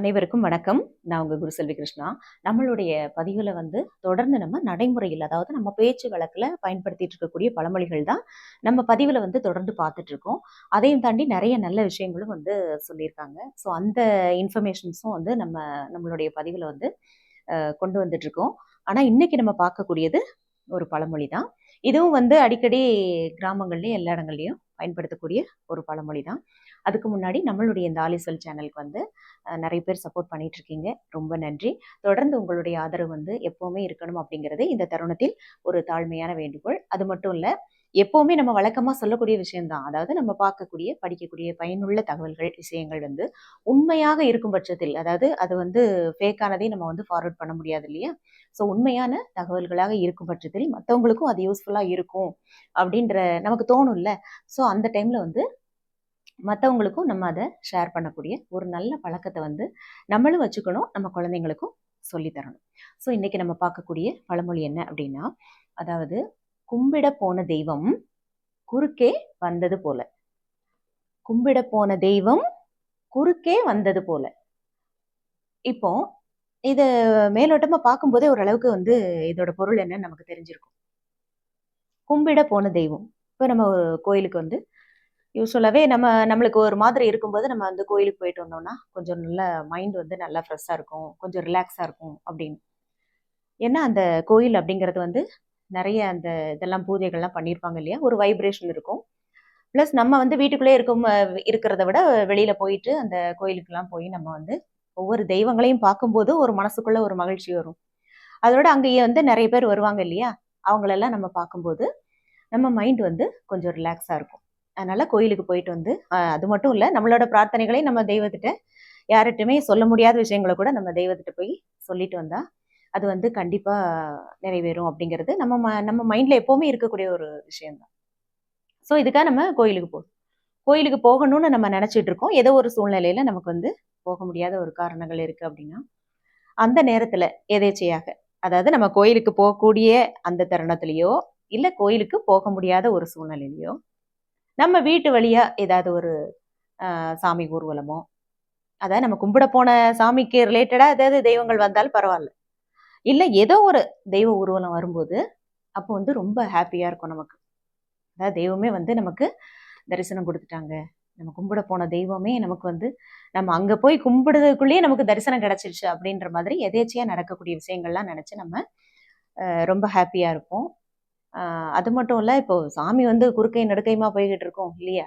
அனைவருக்கும் வணக்கம். நான் உங்க குருசெல்வி கிருஷ்ணா. நம்மளுடைய பதிவில் வந்து தொடர்ந்து நம்ம நடைமுறையில் அதாவது நம்ம பேச்சு வழக்கில் பயன்படுத்திட்டு இருக்கக்கூடிய பழமொழிகள் தான் நம்ம பதிவில் வந்து தொடர்ந்து பார்த்துட்டு இருக்கோம். அதையும் தாண்டி நிறைய நல்ல விஷயங்களும் வந்து சொல்லியிருக்காங்க. ஸோ அந்த இன்ஃபர்மேஷன்ஸும் வந்து நம்ம நம்மளுடைய பதிவில் வந்து கொண்டு வந்துட்டு இருக்கோம். இன்றைக்கி இன்னைக்கு நம்ம பார்க்கக்கூடியது ஒரு பழமொழி தான். இதுவும் வந்து அடிக்கடி கிராமங்கள்லேயும் எல்லா இடங்கள்லையும் பயன்படுத்தக்கூடிய ஒரு பழமொழி தான். அதுக்கு முன்னாடி நம்மளுடைய இந்த ஆலிசல் சேனலுக்கு வந்து நிறைய பேர் சப்போர்ட் பண்ணிட்டு இருக்கீங்க ரொம்ப நன்றி. தொடர்ந்து உங்களுடைய ஆதரவு வந்து எப்போவுமே இருக்கணும் அப்படிங்கிறது இந்த தருணத்தில் ஒரு தாழ்மையான வேண்டுகோள். அது மட்டும் இல்லை எப்போவுமே நம்ம வழக்கமாக சொல்லக்கூடிய விஷயம்தான். அதாவது நம்ம பார்க்கக்கூடிய படிக்கக்கூடிய பயனுள்ள தகவல்கள் விஷயங்கள் வந்து உண்மையாக இருக்கும் பட்சத்தில் அதாவது அது வந்து ஃபேக்கானதை நம்ம வந்து ஃபார்வர்ட் பண்ண முடியாது இல்லையா? ஸோ உண்மையான தகவல்களாக இருக்கும் பட்சத்தில் மற்றவங்களுக்கும் அது யூஸ்ஃபுல்லாக இருக்கும் அப்படின்ற நமக்கு தோணும்ல. ஸோ அந்த டைமில் வந்து மற்றவங்களுக்கும் நம்ம அதை ஷேர் பண்ணக்கூடிய ஒரு நல்ல பழக்கத்தை வந்து நம்மளும் வச்சுக்கணும் நம்ம குழந்தைங்களுக்கும் சொல்லித் தரணும். ஸோ இன்னைக்கு நம்ம பார்க்கக்கூடிய பழமொழி என்ன அப்படின்னா அதாவது கும்பிட போன தெய்வம் குறுக்கே வந்தது போல. கும்பிட போன தெய்வம் குறுக்கே வந்தது போல. இப்போ இதை மேலோட்டமாக பார்க்கும்போதே ஓரளவுக்கு வந்து இதோட பொருள் என்னன்னு நமக்கு தெரிஞ்சிருக்கும். கும்பிட போன தெய்வம். இப்போ நம்ம ஒரு கோயிலுக்கு வந்து யூஸ்வலாகவே நம்ம நம்மளுக்கு ஒரு மாதிரி இருக்கும்போது நம்ம வந்து கோயிலுக்கு போயிட்டு வந்தோம்னா கொஞ்சம் நல்ல மைண்ட் வந்து நல்லா ஃப்ரெஷ்ஷாக இருக்கும். கொஞ்சம் ரிலாக்ஸாக இருக்கும் அப்படின்னு. ஏன்னா அந்த கோயில் அப்படிங்கிறது வந்து நிறைய அந்த இதெல்லாம் பூஜைகள்லாம் பண்ணியிருப்பாங்க இல்லையா? ஒரு வைப்ரேஷன் இருக்கும். ப்ளஸ் நம்ம வந்து வீட்டுக்குள்ளே இருக்கும் இருக்கிறத விட வெளியில் போயிட்டு அந்த கோயிலுக்கெல்லாம் போய் நம்ம வந்து ஒவ்வொரு தெய்வங்களையும் பார்க்கும்போது ஒரு மனசுக்குள்ள ஒரு மகிழ்ச்சி வரும். அதோட அங்கேயே வந்து நிறைய பேர் வருவாங்க இல்லையா? அவங்களெல்லாம் நம்ம பார்க்கும்போது நம்ம மைண்ட் வந்து கொஞ்சம் ரிலாக்ஸாக இருக்கும். அதனால் கோயிலுக்கு போயிட்டு வந்து அது மட்டும் இல்லை நம்மளோட பிரார்த்தனைகளை நம்ம தெய்வத்திட்ட யார்கிட்டயுமே சொல்ல முடியாத விஷயங்களை கூட நம்ம தெய்வத்திட்ட போய் சொல்லிட்டு வந்தால் அது வந்து கண்டிப்பாக நிறைவேறும் அப்படிங்கிறது நம்ம ம- நம்ம மைண்டில் எப்போவுமே இருக்கக்கூடிய ஒரு விஷயம்தான். ஸோ இதுக்காக நம்ம கோயிலுக்கு போ கோயிலுக்கு போகணும்னு நம்ம நினச்சிட்டு இருக்கோம். ஏதோ ஒரு சூழ்நிலையில் நமக்கு வந்து போக முடியாத ஒரு காரணங்கள் இருக்குது அப்படின்னா அந்த நேரத்தில் எதேச்சையாக அதாவது நம்ம கோயிலுக்கு போகக்கூடிய அந்த தருணத்திலேயோ இல்லை கோயிலுக்கு போக முடியாத ஒரு சூழ்நிலையிலையோ நம்ம வீட்டு வழியா ஏதாவது ஒரு சாமி ஊர்வலமோ அதாவது நம்ம கும்பிட போன சாமிக்கு ரிலேட்டடா ஏதாவது தெய்வங்கள் வந்தாலும் பரவாயில்ல. இல்லை ஏதோ ஒரு தெய்வ ஊர்வலம் வரும்போது அப்போ வந்து ரொம்ப ஹாப்பியா இருக்கும் நமக்கு. அதாவது தெய்வமே வந்து நமக்கு தரிசனம் கொடுத்துட்டாங்க. நம்ம கும்பிட போன தெய்வமே நமக்கு வந்து நம்ம அங்க போய் கும்பிடுறதுக்குள்ளேயே நமக்கு தரிசனம் கிடைச்சிருச்சு அப்படின்ற மாதிரி எதேச்சியா நடக்கக்கூடிய விஷயங்கள்லாம் நினைச்சு நம்ம ரொம்ப ஹாப்பியா இருப்போம். அது மட்டும் இல்லை இப்போ சாமி வந்து குறுக்கை நடுக்கையுமா போய்கிட்டு இருக்கோம் இல்லையா?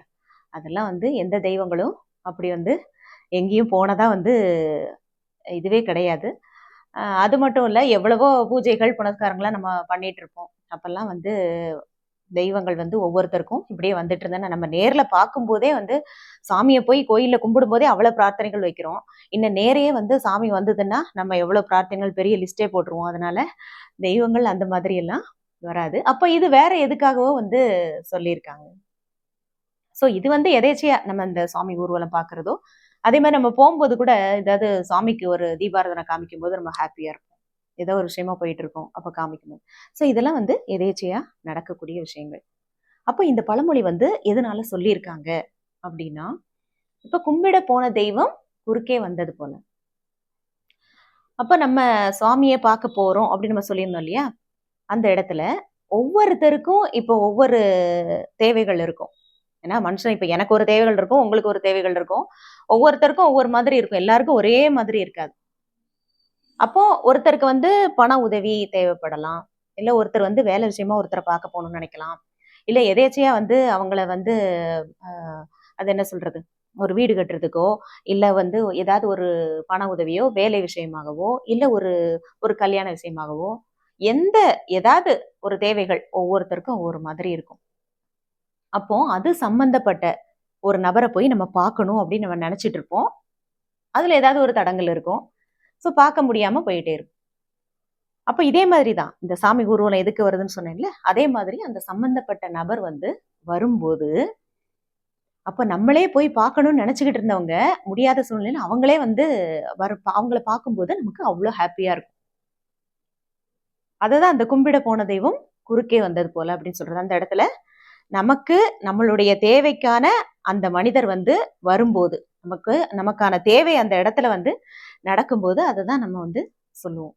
அதெல்லாம் வந்து எந்த தெய்வங்களும் அப்படி வந்து எங்கேயும் போனதாக வந்து இதுவே கிடையாது. அது மட்டும் இல்லை எவ்வளவோ பூஜைகள் புனஸ்காரங்களாம் நம்ம பண்ணிகிட்டு இருப்போம். அப்போல்லாம் வந்து தெய்வங்கள் வந்து ஒவ்வொருத்தருக்கும் இப்படியே வந்துட்டு இருந்தா நம்ம நேரில் பார்க்கும்போதே வந்து சாமியை போய் கோயிலில் கும்பிடும்போதே அவ்வளோ பிரார்த்தனைகள் வைக்கிறோம். இன்னும் நேரையே வந்து சாமி வந்ததுன்னா நம்ம எவ்வளோ பிரார்த்தனைகள் பெரிய லிஸ்ட்டே போட்டுருவோம். அதனால தெய்வங்கள் அந்த மாதிரியெல்லாம் வராது. அப்போ இது வேற எதுக்காகவோ வந்து சொல்லியிருக்காங்க. ஸோ இது வந்து எதேச்சியா நம்ம இந்த சாமி ஊர்வலம் பார்க்கறதோ அதே மாதிரி நம்ம போகும்போது கூட ஏதாவது சாமிக்கு ஒரு தீபாரதனை காமிக்கும் போது நம்ம ஹாப்பியா இருப்போம். ஏதோ ஒரு விஷயமா போயிட்டு இருக்கோம் அப்ப காமிக்கணும் ஸோ இதெல்லாம் வந்து எதேச்சியா நடக்கக்கூடிய விஷயங்கள். அப்போ இந்த பழமொழி வந்து எதனால சொல்லியிருக்காங்க அப்படின்னா இப்ப கும்பிட போன தெய்வம் குறுக்கே வந்தது போல. அப்ப நம்ம சுவாமியை பார்க்க போறோம் அப்படின்னு நம்ம சொல்லியிருந்தோம் இல்லையா? அந்த இடத்துல ஒவ்வொருத்தருக்கும் இப்போ ஒவ்வொரு தேவைகள் இருக்கும். ஏன்னா மனுஷன் இப்போ எனக்கு ஒரு தேவைகள் இருக்கும் உங்களுக்கு ஒரு தேவைகள் இருக்கும். ஒவ்வொருத்தருக்கும் ஒவ்வொரு மாதிரி இருக்கும். எல்லாருக்கும் ஒரே மாதிரி இருக்காது. அப்போ ஒருத்தருக்கு வந்து பண உதவி தேவைப்படலாம். இல்லை ஒருத்தர் வந்து வேலை விஷயமா ஒருத்தரை பார்க்க போகணும்னு நினைக்கலாம். இல்லை எதேச்சையா வந்து அவங்கள வந்து அது என்ன சொல்றது? ஒரு வீடு கட்டுறதுக்கோ இல்லை வந்து ஏதாவது ஒரு பண உதவியோ வேலை விஷயமாகவோ இல்லை ஒரு ஒரு கல்யாண விஷயமாகவோ எந்த ஏதாவது ஒரு தேவைகள் ஒவ்வொருத்தருக்கும் ஒவ்வொரு மாதிரி இருக்கும். அப்போ அது சம்பந்தப்பட்ட ஒரு நபரை போய் நம்ம பார்க்கணும் அப்படின்னு நம்ம நினச்சிட்டு இருப்போம். அதில் ஏதாவது ஒரு தடங்கல் இருக்கும். ஸோ பார்க்க முடியாமல் போயிட்டே இருக்கும். அப்போ இதே மாதிரி தான் இந்த சாமி ஊர்வலம் எதுக்கு வருதுன்னு சொன்னேன்ல? அதே மாதிரி அந்த சம்பந்தப்பட்ட நபர் வந்து வரும்போது அப்போ நம்மளே போய் பார்க்கணும்னு நினச்சிக்கிட்டு இருந்தவங்க முடியாத சூழ்நிலையில் அவங்களே வந்து வர அவங்கள பார்க்கும்போது நமக்கு அவ்வளோ ஹாப்பியாக இருக்கும். அதுதான் அந்த கும்பிட போன தெய்வம் குறுக்கே வந்தது போல அப்படின்னு சொல்றது. அந்த இடத்துல நமக்கு நம்மளுடைய தேவைக்கான அந்த மனிதர் வந்து வரும்போது நமக்கு நமக்கான தேவை அந்த இடத்துல வந்து நடக்கும்போது அதை தான் நம்ம வந்து சொல்லுவோம்.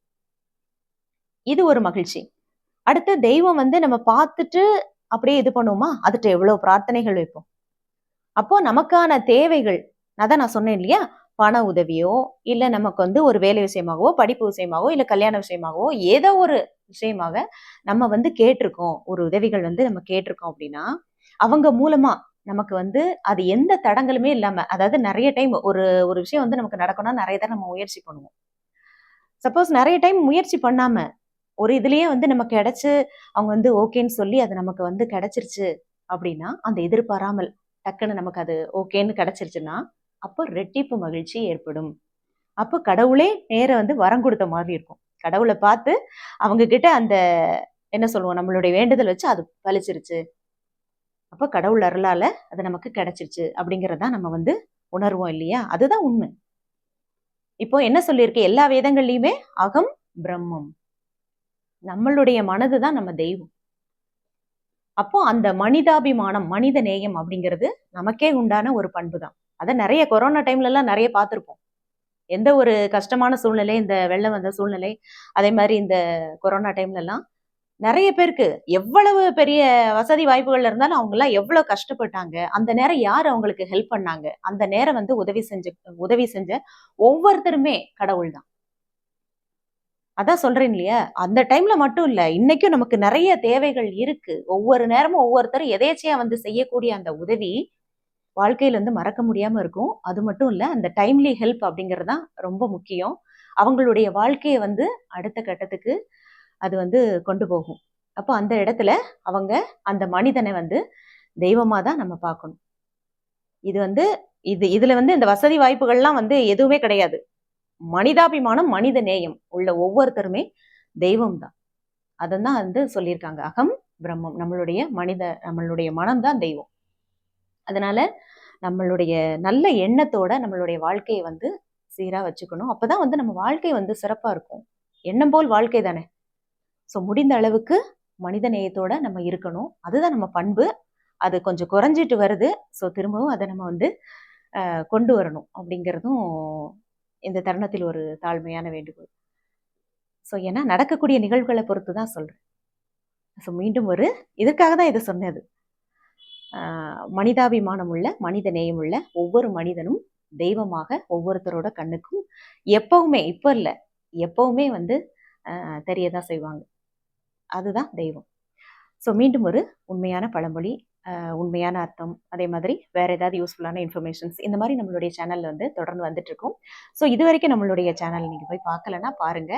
இது ஒரு மகிழ்ச்சி. அடுத்து தெய்வம் வந்து நம்ம பார்த்துட்டு அப்படியே இது பண்ணுவோமா? அதுட்டு எவ்வளவு பிரார்த்தனைகள் வைப்போம். அப்போ நமக்கான தேவைகள் அதான் நான் சொன்னேன் இல்லையா? பண உதவியோ இல்லை நமக்கு வந்து ஒரு வேலை விஷயமாகவோ படிப்பு விஷயமாகவோ இல்லை கல்யாண விஷயமாகவோ ஏதோ ஒரு விஷயமாக நம்ம வந்து கேட்டிருக்கோம். ஒரு உதவிகள் வந்து நம்ம கேட்டிருக்கோம் அப்படின்னா அவங்க மூலமா நமக்கு வந்து அது எந்த தடங்களுமே இல்லாம அதாவது நிறைய டைம் ஒரு ஒரு விஷயம் வந்து நமக்கு நடக்கணும்னா நிறைய தடவை நம்ம முயற்சி பண்ணுவோம். சப்போஸ் நிறைய டைம் முயற்சி பண்ணாம ஒரு இதுலயே வந்து நமக்கு கிடைச்சு அவங்க வந்து ஓகேன்னு சொல்லி அது நமக்கு வந்து கிடைச்சிருச்சு அப்படின்னா அந்த எதிர்பாராமல் டக்குன்னு நமக்கு அது ஓகேன்னு கிடைச்சிருச்சுன்னா அப்போ ரெட்டிப்பு மகிழ்ச்சி ஏற்படும். அப்போ கடவுளே நேர வந்து வரம் கொடுத்த மாதிரி இருக்கும். கடவுளை பார்த்து அவங்க கிட்ட அந்த என்ன சொல்லுவோம் நம்மளுடைய வேண்டுதல் வச்சு அது பழிச்சிருச்சு. அப்போ கடவுள் அருளால அது நமக்கு கிடைச்சிருச்சு அப்படிங்கறத நம்ம வந்து உணர்வோம் இல்லையா? அதுதான் உண்மை. இப்போ என்ன சொல்லியிருக்கு? எல்லா வேதங்கள்லையுமே அகம் பிரம்மம். நம்மளுடைய மனது தான் நம்ம தெய்வம். அப்போ அந்த மனிதாபிமானம் மனித நேயம் அப்படிங்கிறது நமக்கே உண்டான ஒரு பண்பு தான் அதை நிறைய கொரோனா டைம்ல எல்லாம் நிறைய பார்த்துருப்போம். எந்த ஒரு கஷ்டமான சூழ்நிலை இந்த வெள்ளம் வந்த சூழ்நிலை அதே மாதிரி இந்த கொரோனா டைம்ல எல்லாம் நிறைய பேருக்கு எவ்வளவு பெரிய வசதி வாய்ப்புகள் இருந்தாலும் அவங்கெல்லாம் எவ்வளோ எவ்வளவு கஷ்டப்பட்டாங்க அந்த நேரம் யார் அவங்களுக்கு ஹெல்ப் பண்ணாங்க அந்த நேரம் வந்து உதவி செஞ்ச உதவி செஞ்ச ஒவ்வொருத்தருமே கடவுள் தான். அதான் சொல்றேன் இல்லையா? அந்த டைம்ல மட்டும் இல்ல இன்னைக்கும் நமக்கு நிறைய தேவைகள் இருக்கு. ஒவ்வொரு நேரமும் ஒவ்வொருத்தரும் எதேச்சையா வந்து செய்யக்கூடிய அந்த உதவி வாழ்க்கையில வந்து மறக்க முடியாம இருக்கும். அது மட்டும் இல்ல அந்த டைம்லி ஹெல்ப் அப்படிங்கிறது தான் ரொம்ப முக்கியம். அவங்களுடைய வாழ்க்கையை வந்து அடுத்த கட்டத்துக்கு அது வந்து கொண்டு போகும். அப்போ அந்த இடத்துல அவங்க அந்த மனிதனை வந்து தெய்வமா தான் நம்ம பார்க்கணும். இது வந்து இது இதுல வந்து இந்த வசதி வாய்ப்புகள்லாம் வந்து எதுவுமே கிடையாது. மனிதாபிமானம் மனித நேயம் உள்ள ஒவ்வொருத்தருமே தெய்வம் தான். அதான் வந்து சொல்லியிருக்காங்க. அகம் பிரம்மம். நம்மளுடைய மனித நம்மளுடைய மனம்தான் தெய்வம். அதனால நம்மளுடைய நல்ல எண்ணத்தோட நம்மளுடைய வாழ்க்கையை வந்து சீராக வச்சுக்கணும். அப்பதான் வந்து நம்ம வாழ்க்கை வந்து சிறப்பாக இருக்கும். எண்ணம் போல் வாழ்க்கை தானே? ஸோ முடிந்த அளவுக்கு மனித நேயத்தோட நம்ம இருக்கணும். அதுதான் நம்ம பண்பு. அது கொஞ்சம் குறைஞ்சிட்டு வருது. ஸோ திரும்பவும் அதை நம்ம வந்து கொண்டு வரணும் அப்படிங்கிறதும் இந்த தருணத்தில் ஒரு தாழ்மையான வேண்டுகோள். ஸோ ஏன்னா நடக்கக்கூடிய நிகழ்வுகளை பொறுத்து தான் சொல்கிறேன் ஸோ மீண்டும் ஒரு இதற்காக தான் இதை சொன்னது. மனிதாபிமானம் உள்ள மனித நேயம் உள்ள ஒவ்வொரு மனிதனும் தெய்வமாக ஒவ்வொருத்தரோட கண்ணுக்கும் எப்பவுமே இப்போ இல்லை எப்பவுமே வந்து தெரியதான் செய்வாங்க. அதுதான் தெய்வம். ஸோ மீண்டும் ஒரு உண்மையான பழமொழி உண்மையான அர்த்தம் அதே மாதிரி வேற ஏதாவது யூஸ்ஃபுல்லான இன்ஃபர்மேஷன்ஸ் இந்த மாதிரி நம்மளுடைய சேனல்ல வந்து தொடர்ந்து வந்துட்டு ஸோ இது வரைக்கும் நம்மளுடைய சேனல் நீங்கள் போய் பார்க்கலன்னா பாருங்க.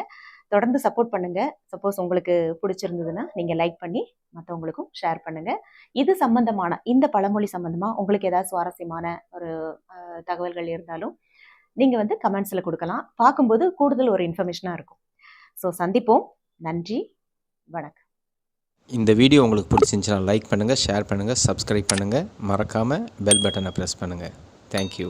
தொடர்ந்து சப்போர்ட் பண்ணுங்க. சப்போஸ் உங்களுக்கு பிடிச்சிருந்ததுன்னா நீங்க லைக் பண்ணி மற்றவங்களுக்கும் ஷேர் பண்ணுங்க. இது சம்பந்தமான இந்த பழமொழி சம்பந்தமா உங்களுக்கு ஏதாவது சுவாரஸ்யமான ஒரு தகவல்கள் இருந்தாலும் நீங்க வந்து கமெண்ட்ஸ்ல கொடுக்கலாம். பார்க்கும்போது கூடுதல் ஒரு இன்ஃபர்மேஷனா இருக்கும். ஸோ சந்திப்போம். நன்றி. வணக்கம். இந்த வீடியோ உங்களுக்கு பிடிச்சிருந்துச்சுன்னா லைக் பண்ணுங்கள் ஷேர் பண்ணுங்கள் சப்ஸ்கிரைப் பண்ணுங்கள் மறக்காமல் பெல் பட்டனை ப்ரெஸ் பண்ணுங்கள் தேங்க்யூ